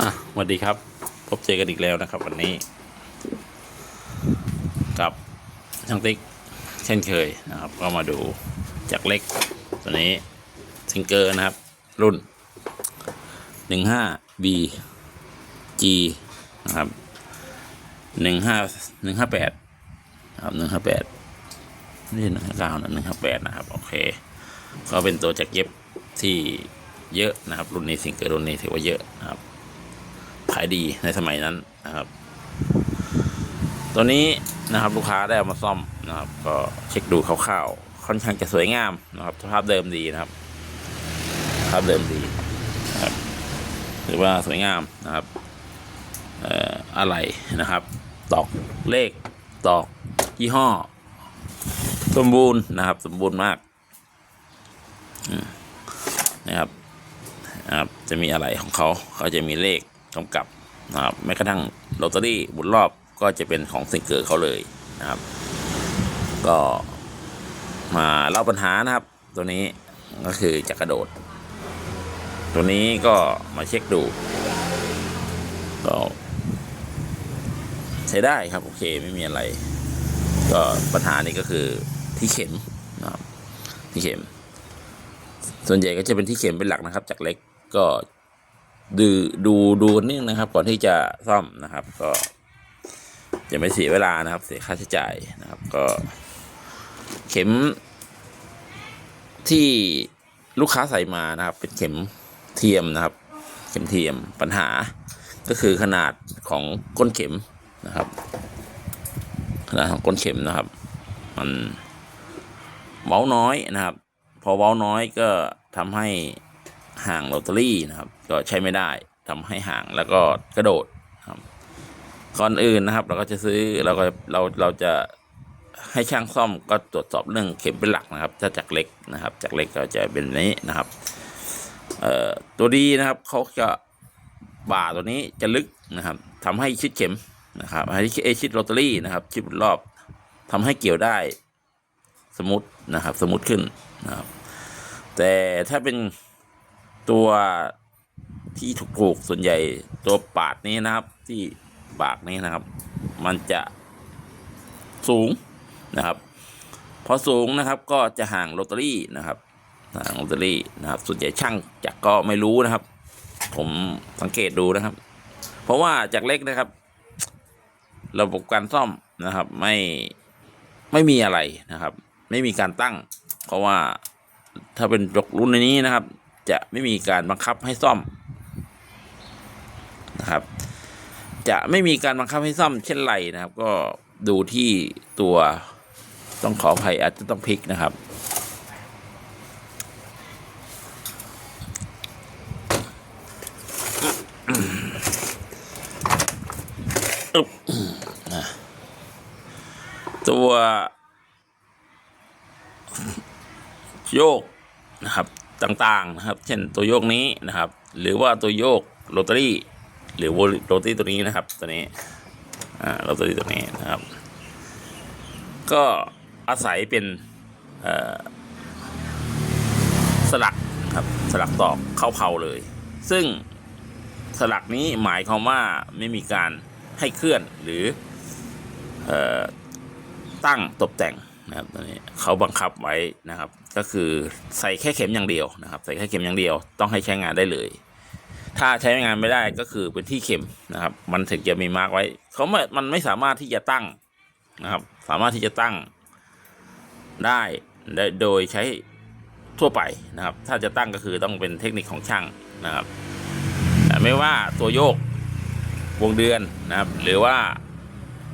อะสวัสดีครับ พบเจอกันอีกแล้วนะครับ วันนี้ กับช่างติ๊กเช่นเคยนะครับ ก็มาดูจากเล็ก ตัวนี้ซิงเกอร์นะครับ รุ่น 15 B G นะครับ 15 158ครับ158นี่159นะ158 นะครับ โอเค ก็เป็นตัวจากเย็บที่เยอะนะครับ รุ่นนี้ซิงเกิลรุ่นนี้ถือว่าเยอะนะครับายดีในสมัยนั้นนะครับ ตัวนี้นะครับลูกค้าได้เอามาซ่อมนะครับ ก็เช็คดูคร่าวๆค่อนข้างจะสวยงามนะครับ สภาพเดิมดีนะครับสภาพเดิมดีนะครับถือว่าสวยงามนะครับอะไรนะครับ ตอกเลขตอกยี่ห้อ สมบูรณ์นะครับ สมบูรณ์มากนะครับนะครับ จะมีอะไรของเขาเขาจะมีเลข กำกับนะครับแม้กระทั่งลอตเตอรี่บุญรอบก็จะเป็นของสิงเกอร์เขาเลยนะครับ ก็มาเล่าปัญหานะครับ ตัวนี้ก็คือจะกระโดด ตัวนี้ก็มาเช็คดูก็ใช้ได้ครับ โอเคไม่มีอะไร ก็ปัญหานี้ก็คือที่เข็มนะครับที่เข็ม ส่วนใหญ่ก็จะเป็นที่เข็มเป็นหลักนะครับ จากเล็กก็ ดูดูดูกันนิดนึงนะครับ ก่อนที่จะซ่อมนะครับ ก็จะไม่เสียเวลานะครับ เสียค่าใช้จ่ายนะครับ ก็ เข็ม ที่ลูกค้าใส่มานะครับ เป็นเข็มเทียมนะครับ เข็มเทียมปัญหา ก็คือขนาดของก้นเข็มนะครับขนาดของก้นเข็มนะครับ มันเว้าน้อยนะครับ พอเว้าน้อยก็ทำให้ ห่างลอตเตอรี่นะครับ ก็ใช้ไม่ได้ทำให้ห่างแล้วก็กระโดดครับก่อนอื่นนะครับ เราก็จะซื้อเราก็เราเราจะให้ช่างซ่อมก็ตรวจสอบเรื่องเข็มเป็นหลักนะครับ ถ้าจากเล็กนะครับ จากเล็กก็จะเป็นนี้นะครับเอ่อตัวดีนะครับเขาจะบ่าตัวนี้จะลึกนะครับทำให้ชิดเข็มนะครับให้ชิดลอตเตอรี่นะครับ ชิดรอบทำให้เกี่ยวได้สมมตินะครับ สมมติขึ้นนะครับ แต่ถ้าเป็น ตัวที่ถูกๆส่วนใหญ่ตัวปาดนี้นะครับ ที่ปากนี้นะครับ มันจะสูงนะครับ พอสูงนะครับก็จะห่างลอตเตอรี่นะครับห่างลอตเตอรี่นะครับ ส่วนใหญ่ช่างจักก็ไม่รู้นะครับ ผมสังเกตดูนะครับ เพราะว่าจากเล็กนะครับ ระบบการซ่อมนะครับ ไม่ไม่มีอะไรนะครับ ไม่มีการตั้ง เพราะว่าถ้าเป็นรถรุ่นนี้นะครับ จะไม่มีการบังคับให้ซ่อมนะครับ จะไม่มีการบังคับให้ซ่อมเช่นไรนะครับ ก็ดูที่ตัวต้องขออภัยอาจจะต้องพลิกนะครับตัวโยกนะครับ ต่างๆนะครับ เช่นตัวโยกนี้นะครับ หรือว่าตัวโยกโรตารี่หรือโรตารี่ตัวนี้นะครับตัวนี้อ่าโรตารี่ตัวนี้นะครับ ก็อาศัยเป็นสลักครับสลักตอกเข้าเผาเลย ซึ่งสลักนี้หมายความว่าไม่มีการให้เคลื่อนหรือออตั้งตกแต่งนะครับตอนนี้เขาบังคับไว้นะครับ ก็คือใส่แค่เข็มอย่างเดียวนะครับใส่แค่เข็มอย่างเดียว ต้องให้ใช้งานได้เลย ถ้าใช้งานไม่ได้ก็คือเป็นที่เข็มนะครับ มันถึงจะมีมาร์กไว้เขาไม่มันไม่สามารถที่จะตั้งนะครับ สามารถที่จะตั้งได้โดยใช้ทั่วไปนะครับ ถ้าจะตั้งก็คือต้องเป็นเทคนิคของช่างนะครับแต่ไม่ว่าตัวโยกวงเดือนนะครับ หรือว่า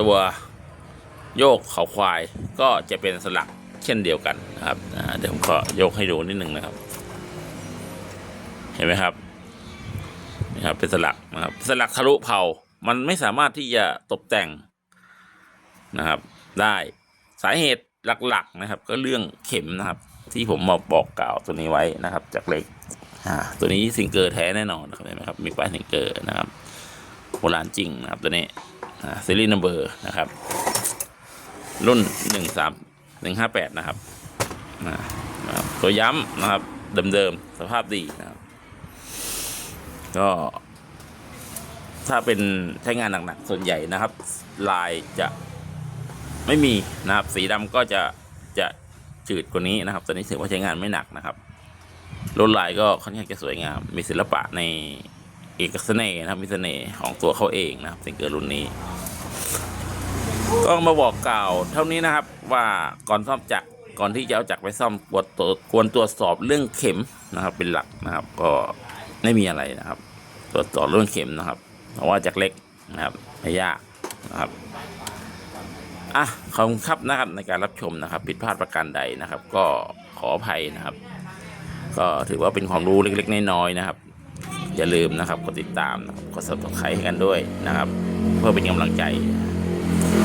ตัวโยกเขาควายก็จะเป็นสลัก เช่นเดียวกันนะครับเดี๋ยวผมขอยกให้ดูนิดหนึ่งนะครับ เห็นไหมครับนี่ครับเป็นสลักนะครับ สลักทะลุเผามันไม่สามารถที่จะตกแต่งนะครับ ได้สาเหตุหลักๆนะครับ ก็เรื่องเข็มนะครับ ที่ผมมาบอกกล่าวตัวนี้ไว้นะครับ จากเล็กตัวนี้ซิงเกอร์แท้แน่นอนนะครับเห็นไหมครับมีป้ายซิงเกอร์นะครับโบราณจริงนะครับตัวนี้ซีรีส์นัมเบอร์นะครับ รุ่นหนึ่งสาม หนึ่งห้าแปดนะครับนะครับ ตัวย้ำนะครับ เดิมๆ สภาพดีนะครับ ก็ ถ้าเป็นใช้งานหนักๆ ส่วนใหญ่นะครับ ลายจะไม่มีนะครับ สีดำก็จะจะจืดกว่านี้นะครับตัวนี้ถือว่าใช้งานไม่หนักนะครับลวดลายก็ค่อนข้างจะสวยงาม มีศิลปะในเอกเสน่ห์นะครับ มีเสน่ห์ของตัวเขาเองนะครับซิงเกิลรุ่นนี้ ก็มาบอกกล่าวเท่านี้นะครับว่าก่อนซ่อมจักรก่อนที่จะเอาจักรไปซ่อมควรตรวจควรตรวจสอบเรื่องเข็มนะครับ เป็นหลักนะครับ ก็ไม่มีอะไรนะครับ ตรวจสอบเรื่องเข็มนะครับเพราะว่าจักรเล็กนะครับไม่ยากนะครับอะขอบคุณครับนะครับในการรับชมนะครับ ผิดพลาดประการใดนะครับ ก็ขออภัยนะครับ ก็ถือว่าเป็นความรู้เล็กๆน้อยๆนะครับ อย่าลืมนะครับกดติดตามนะครับกด subscribe ให้กันด้วยนะครับ เพื่อเป็นกำลังใจ